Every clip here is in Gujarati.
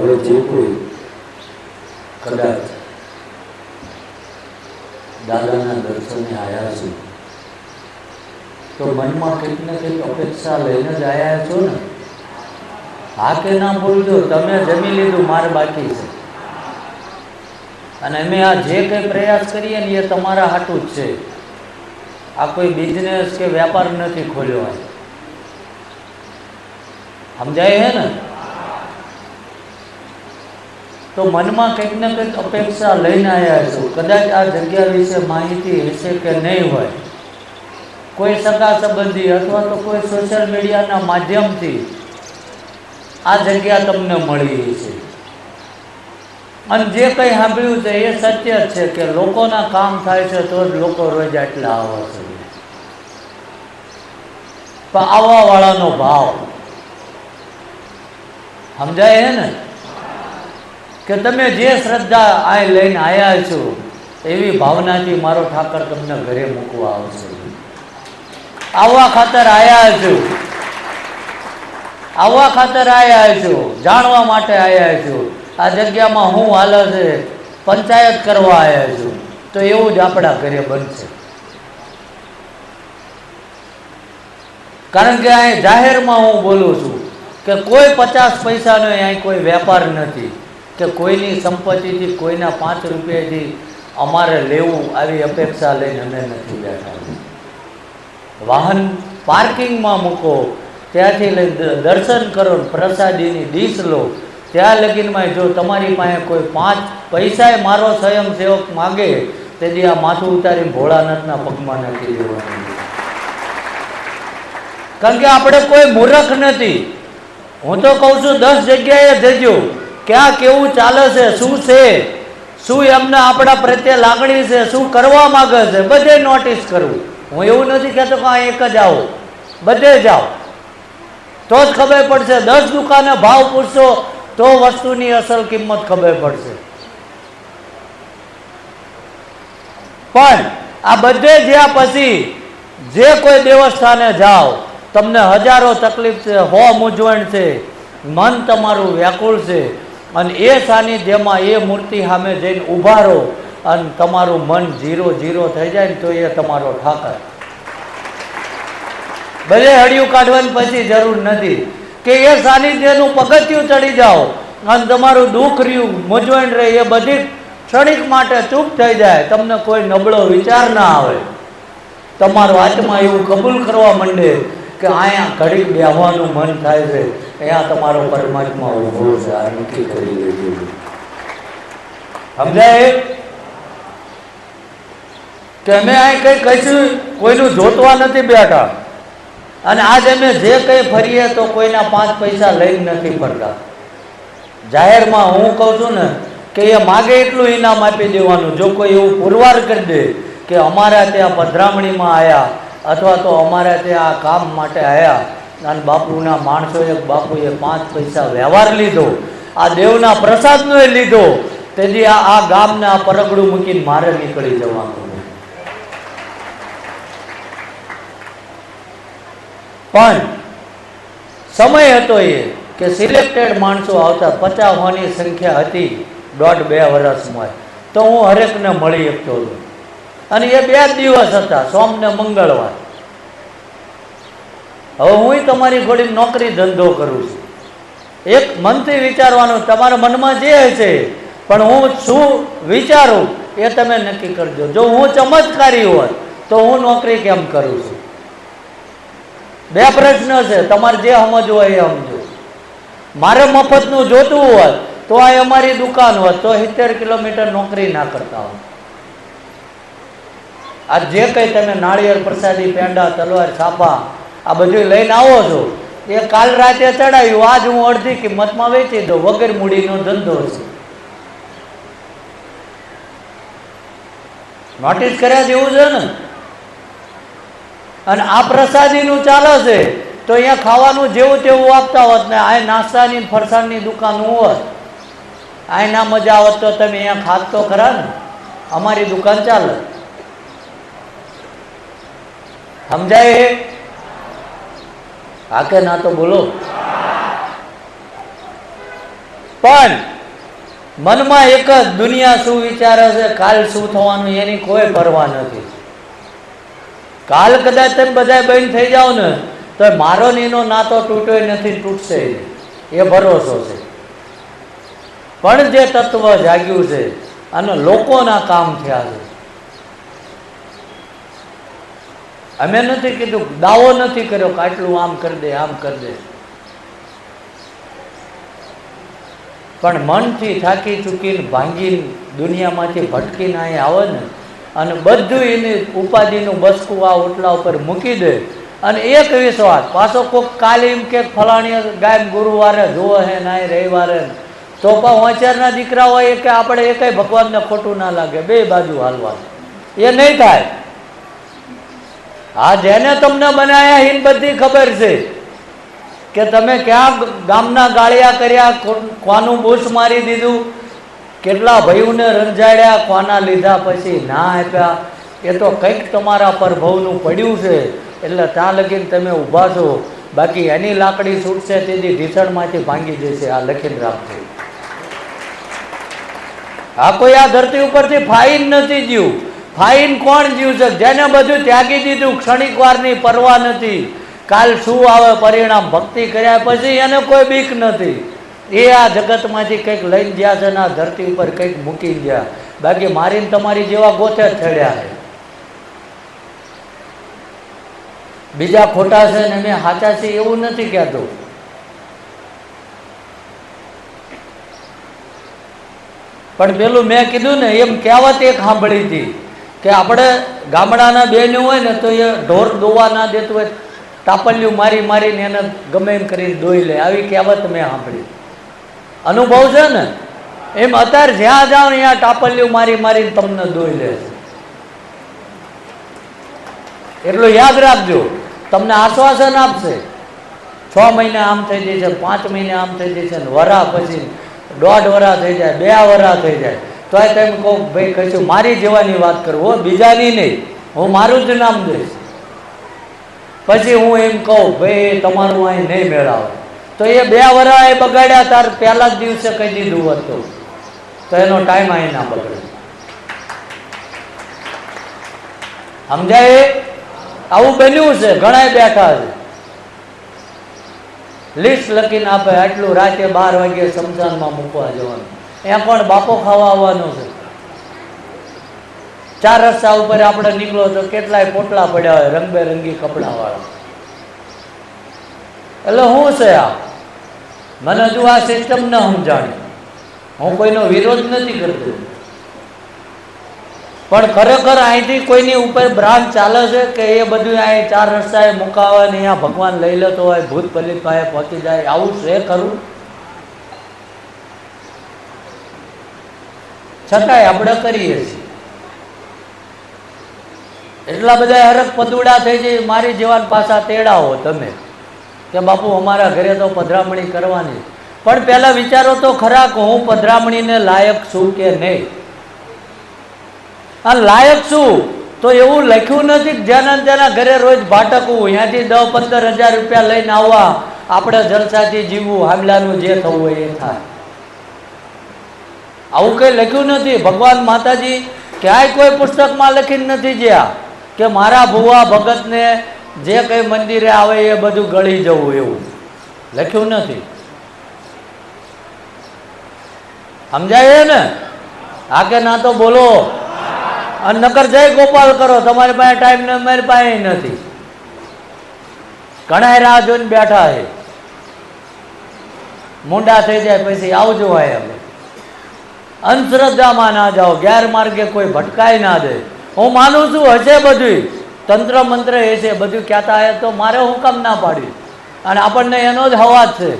હવે જે કોઈ કદાચ દાદાના દર્શને આવ્યા છે, તો મનમાં કંઈક ને કંઈક અપેક્ષા લઈને જ આવ્યા છો ને? હા કે ના બોલજો તમે જમી લીધું, મારે બાકી છે. અને અમે આ જે કંઈ પ્રયાસ કરીએ ને એ તમારા હાટું જ છે. આ કોઈ બિઝનેસ કે વેપાર નથી ખોલ્યો. સમજાય હે ને? તો મનમાં કંઈક ને કંઈક અપેક્ષા લઈને આવ્યા છો. કદાચ આ જગ્યા વિશે માહિતી હશે કે નહીં હોય. કોઈ સગા સંબંધી અથવા તો કોઈ સોશિયલ મીડિયાના માધ્યમથી આ જગ્યા તમને મળી છે. અને જે કંઈ સાંભળ્યું છે એ સત્ય છે કે લોકોના કામ થાય છે તો જ લોકો રોજ આટલા આવે છે. પણ આવવા વાળાનો ભાવ. સમજાય હે ને? કે તમે જે શ્રદ્ધા આ લઈને આવ્યા છો, એવી ભાવનાથી મારો ઠાકર તમને ઘરે મૂકવા આવશે. આવવા ખાતર આવ્યા છો. આવવા ખાતર આવ્યા છો. જાણવા માટે આવ્યા છો. આ જગ્યામાં હું હાલે છે, પંચાયત કરવા આવ્યા છું. તો એવું જ આપણા ઘરે બનશે. કારણ કે અહીં જાહેરમાં હું બોલું છું કે કોઈ પચાસ પૈસાનો અહીં કોઈ વેપાર નથી. કે કોઈની સંપત્તિથી કોઈના પાંચ રૂપિયાથી અમારે લેવું આવી અપેક્ષા લઈને અમે નથી બેઠા. વાહન પાર્કિંગમાં મૂકો, ત્યાંથી લઈ દર્શન કરો પ્રસાદીની ડીશ લો. ત્યાં લગીનમાં જો તમારી પાસે કોઈ પાંચ પૈસાએ મારો સ્વયંસેવક માગે, તેથી આ માથું ઉતારીને ભોળાનાથના પગમાં નાખી દેવાનું. કારણ કે આપણે કોઈ મૂર્ખ નથી. હું તો કહું છું, દસ જગ્યાએ જજો. ક્યાં કેવું ચાલે છે, શું છે? શું એમને આપણા પ્રત્યે લાગણી છે, શું કરવા માગે છે? બધે નોટિસ કરવું હું એવું નથી કહેતો કે એક જ આવો. બધે જાઓ તો જ ખબર પડશે. દસ દુકાને ભાવ પૂછશો, તો વસ્તુની અસલ કિંમત ખબર પડશે. પણ આ બધે જ્યાં પછી જે કોઈ દેવસ્થાને જાઓ, તમને હજારો તકલીફ છે હો મૂંઝવણ છે, મન તમારું વ્યાકુળ છે અને એ સાનિધ્યમાં એ મૂર્તિ સામે જઈને ઊભા રહો અને તમારું મન જીરો જીરો થઈ જાય ને તો એ તમારો ઠાકર. ભલે હળિયું કાઢવાની પછી જરૂર નથી. કે એ સાનિધ્યનું પગથિયું ચડી જાઓ અને તમારું દુઃખ રહ્યું, મૂંઝવણ રહે, એ બધી ક્ષણિક માટે ચૂપ થઈ જાય. તમને કોઈ નબળો વિચાર ના આવે. તમારો આત્મા એવું કબૂલ કરવા માંડે કે અહીંયા ઘડીક બેહવાનું મન થાય છે. અહીંયા તમારો પરમાત્મા ઊભો છે. આ નક્કી કરી લેજો સમજાય? કે અમે અહીં કંઈ કહીશું કોઈનું જોતવા નથી બેઠા. અને આજે અમે જે કંઈ ફરીએ તો કોઈના પાંચ પૈસા લઈને નથી ફરતા. જાહેરમાં હું કહું છું ને કે એ માગે એટલું ઇનામ આપી દેવાનું. જો કોઈ એવું પુરવાર કરી દે કે અમારા ત્યાં પધરામણીમાં આવ્યા અથવા તો અમારે ત્યાં આ કામ માટે આવ્યા અને બાપુના માણસોએ બાપુએ પાંચ પૈસા વ્યવહાર લીધો. આ દેવના પ્રસાદનો એ લીધો. તેથી આ આ ગામને આ પરગડું મૂકીને મારે નીકળી જવાનું. પણ સમય હતો એ કે સિલેક્ટેડ માણસો આવતા પચાસ હોવાની સંખ્યા હતી. દોઢ બે વર્ષમાં તો હું હરેકને મળી શકતો હતો. અને એ બે દિવસ હતા સોમ ને મંગળવાર. હવે હું તમારી ઘોડી નોકરી ધંધો કરું છું. એક મનથી વિચારવાનું, તમારા મનમાં જે હશે, પણ હું શું વિચારું, એ તમે નક્કી કરજો. જો હું ચમત્કારી હોત, તો હું નોકરી કેમ કરું છું? બે પ્રશ્ન છે, તમારે જે સમજવું હોય એ સમજો. મારે મફતનું જોતું હોત, તો આ અમારી દુકાન હોત, તો સિત્તેર કિલોમીટર નોકરી ના કરતા હોત. આ જે કંઈ તમે નાળિયેર પ્રસાદી, પેંડા, તલવાર, છાપા, આ બધું લઈને આવો છો, એ કાલ રાતે ચડાવ્યું આજ હું અડધી કિંમતમાં વેચી દઉં, વગર મૂડીનો ધંધો છે નોટિસ કર્યા જેવું છે ને? અને આ પ્રસાદીનું ચાલે છે, તો અહીંયા ખાવાનું જેવું તેવું આપતા હોત ને, આ નાસ્તાની ફરસાણની દુકાન હોત આ ના મજા આવત તો તમે અહીંયા ખાત તો ખરા ને? અમારી દુકાન ચાલે. સમજાય હે? હા કે ના તો બોલો. પણ મનમાં એક જ દુનિયા શું વિચારે છે? કાલ શું થવાનું એની કોઈ પરવા નથી. કાલ કદાચ તમે બધા બંધ થઈ જાઓ ને, તો મારો નીનો નાતો તૂટ્યો નથી, તૂટશે એ ભરોસો છે. પણ જે તત્વ જાગ્યું છે, અને લોકોના કામ થયા છે અમે નથી કીધું, દાવો નથી કર્યો કે આટલું આમ કરી દે, આમ કરી દે. પણ મનથી થાકી ચૂકીને ભાંગીને દુનિયામાંથી ભટકીને અહીં આવે ને, અને બધું એની ઉપાધિનું બસકું આ ઓટલા ઉપર મૂકી દે. અને એક વિશ્વાસ પાછો કોઈક કાલે એમ કે ફલાણી ગાય ગુરુવારે જુઓ હે નાય રવિવારે. તો પણ વંચારના દીકરા હોય કે આપણે એકેય ભગવાનને ખોટું ના લાગે, બે બાજુ હાલવા. એ નહીં થાય. હા જેને તમને બનાયા એને બધી ખબર છે કે તમે ક્યાં ગામના ગાળિયા કર્યા કોનું બુશ મારી દીધું, કેટલા ભાઈઓને રંજાડ્યા કોના લીધા પછી ના આપ્યા. એ તો કંઈક તમારા પર ભવનું પડ્યું છે, એટલે ત્યાં લગીને તમે ઊભા છો. બાકી એની લાકડી છૂટશે તેથી ઢીસણમાંથી ભાંગી જશે. આ લખીને રાખજો. આ કોઈ આ ધરતી ઉપરથી ફાઈન નથી જીવ ફાઈન કોણ જીવ છે જેને બધું ત્યાગી દીધું, ક્ષણિક વારની પરવા નથી. કાલ શું આવે પરિણામ? ભક્તિ કર્યા પછી એને કોઈ બીક નથી. એ આ જગતમાંથી કંઈક લઈને ગયા છે ને આ ધરતી ઉપર કંઈક મૂકી ગયા. બાકી મારીને તમારી જેવા ગોથે જ થડ્યા છે. બીજા ખોટા છે ને મેં સાચા છે એવું નથી કહેતું. પણ પેલું મેં કીધું ને એમ કહેવત એક સાંભળી હતી. કે આપણે ગામડાના બેનું હોય ને તો એ ઢોર દોવા ના દેતું હોય તાપલિયું મારી મારીને એને ગમે એમ કરીને દોઈ લે. આવી કહેવત મેં સાંભળી. અનુભવ છે ને? એમ અત્યારે જ્યાં જાઓ ત્યાં ટાપલિયું મારી મારીને તમને દોઈ લે છે. એટલું યાદ રાખજો. તમને આશ્વાસન આપશે. છ મહિને આમ થઈ જાય છે, પાંચ મહિને આમ થઈ જાય ને વરા પછી દોઢ વરા થઈ જાય, બે વરા થઈ જાય. તો તમે કહો ભાઈ કહીશું મારી જેવાની વાત કરું, હો, બીજાની નહીં. હું મારું જ નામ દઈશ. પછી હું એમ કહું, ભાઈ, તમારું અહીં નહીં મેળાવે. તો એ બે વરા એ બગાડ્યા, તાર પહેલા જ દિવસે કહી દીધું હતું તો. એનો ટાઈમ અહીં ના બગડે સમજાય? આવું બન્યું છે ઘણા બેઠા છે. લિસ્ટ લખીને આપે, આટલું રાતે બાર વાગ્યે સમજાનમાં મૂકવા જવાનું. ત્યાં પણ બાપો ખાવા આવવાનો છે. ચાર રસ્તા ઉપર આપણે નીકળો તો કેટલાય પોટલા પડ્યા હોય રંગબેરંગી કપડા વાળા એટલે શું છે આ? મને હજુ આ સિસ્ટમ ન સમજાણી. હું કોઈનો વિરોધ નથી કરતો. પણ ખરેખર અહીંથી કોઈની ઉપર બ્રાન્ચ ચાલે છે કે એ બધું અહીં ચાર રસ્તાએ મુકાવે ને અહીંયા ભગવાન લઈ લેતો હોય, ભૂત પલિત પહોંચી જાય, આવું છે ખરું? છતાંય આપણે કરીએ છીએ. એટલા બધા હરક પદુડા થઈ જાય, મારી જેવાન પાછા તેડાવો તમે. કે બાપુ, અમારા ઘરે તો પધરામણી કરવાની. પણ પહેલા વિચારો તો ખરા કે હું પધરામણીને લાયક છું કે નહીં? આ લાયક છું તો એવું લખ્યું નથી કે જેના તેના ઘરે રોજ ભાટકવું અહીંયાથી દસ પંદર હજાર રૂપિયા લઈને આવવા, આપણે જલસાથી જીવવું, હામલાનું જે થવું હોય એ થાય. આવું કંઈ લખ્યું નથી. ભગવાન માતાજી ક્યાંય કોઈ પુસ્તકમાં લખીને નથી જ્યાં કે મારા ભુવા ભગતને જે કંઈ મંદિરે આવે એ બધું ગળી જવું એવું. લખ્યું નથી. સમજાય ને હા કે ના તો બોલો. અને નકર જય ગોપાલ કરો, તમારી પાસે ટાઈમ ને મારી પાસે નથી. ઘણા રાહ જોઈને બેઠા છે. મુંડા થઈ જાય, પછી આવજો હોય અમે અંધશ્રદ્ધામાં ના જાઓ, ગેરમાર્ગે કોઈ ભટકાય ના દે. હું માનું છું, હશે બધું તંત્ર મંત્ર એ છે, બધું કહેતા હે તો મારે હું કામ ના પાડી અને આપણને એનો જ હવાજ છે.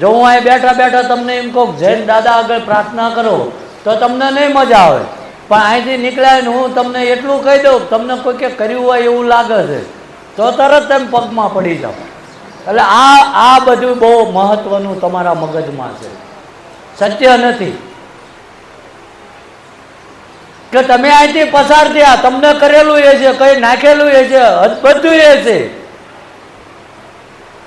જો હું અહીં બેઠા બેઠા તમને એમ કહું, જૈન દાદા આગળ પ્રાર્થના કરો, તો તમને નહીં મજા આવે. પણ અહીંથી નીકળ્યા હું તમને એટલું કહી દઉં, તમને કોઈ કે કર્યું હોય એવું લાગે છે, તો તરત તમે પગમાં પડી જાઓ. એટલે આ આ બધું બહુ મહત્ત્વનું તમારા મગજમાં છે. સત્ય નથી. કે તમે અહીંથી પસાર થયા, તમને કરેલું એ છે, કઈ નાખેલું એ છે બધું એ છે.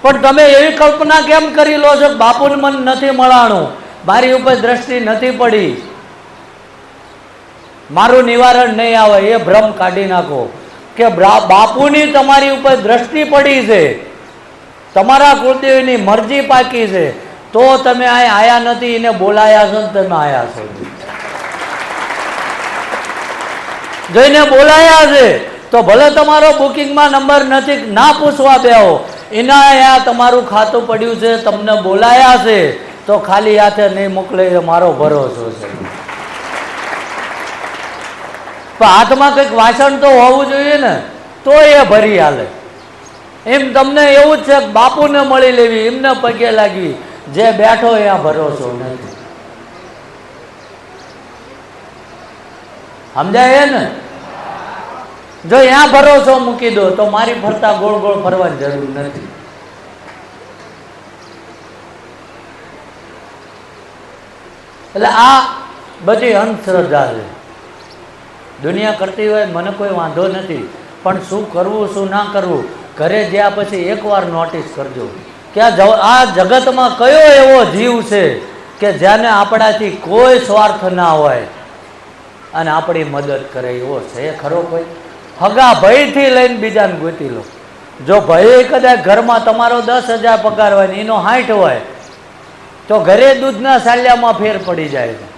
પણ તમે એવી કલ્પના કેમ કરી લો છો બાપુને મન નથી મળાણું, મારી ઉપર દ્રષ્ટિ નથી પડી. મારું નિવારણ નહીં આવે, એ ભ્રમ કાઢી નાખો. કે બાપુની તમારી ઉપર દ્રષ્ટિ પડી છે, તમારા કુળદેવીની મરજી પાકી છે, તો તમે આયા નથી, એને બોલાયા છો તમે આયા છો. જોઈને બોલાયા છે, તો ભલે તમારો બુકિંગમાં નંબર નથી, ના પૂછવા બેહો એના અહીંયા તમારું ખાતું પડ્યું છે, તમને બોલાયા છે, તો ખાલી હાથે નહીં મોકલે એ મારો ભરોસો છે. પણ હાથમાં કંઈક વાસણ તો હોવું જોઈએ ને, તો એ ભરી હાલે. એમ તમને એવું જ છે બાપુને મળી લેવી, એમને પગે લાગવી. જે બેઠો એ ભરોસો નથી. સમજાય ને જો ત્યાં ભરોસો મૂકી દો, તો મારી ફરતા ગોળ ગોળ ફરવાની જરૂર નથી. એટલે આ બધી અંધશ્રદ્ધા છે. દુનિયા કરતી હોય મને કોઈ વાંધો નથી, પણ શું કરવું, શું ના કરવું, ઘરે જ્યાં પછી એકવાર નોટિસ કરજો. કે આ જગતમાં કયો એવો જીવ છે કે જેને આપણાથી કોઈ સ્વાર્થ ના હોય? અને આપણી મદદ કરે એવો છે. ખરો કોઈ? હગા ભયથી લઈને બીજાને ગોતી લો. જો ભય કદાચ ઘરમાં તમારો દસ હજાર પગાર હોય ને એનો હાઠ હોય, તો ઘરે દૂધના સાલિયામાં ફેર પડી જાય છે.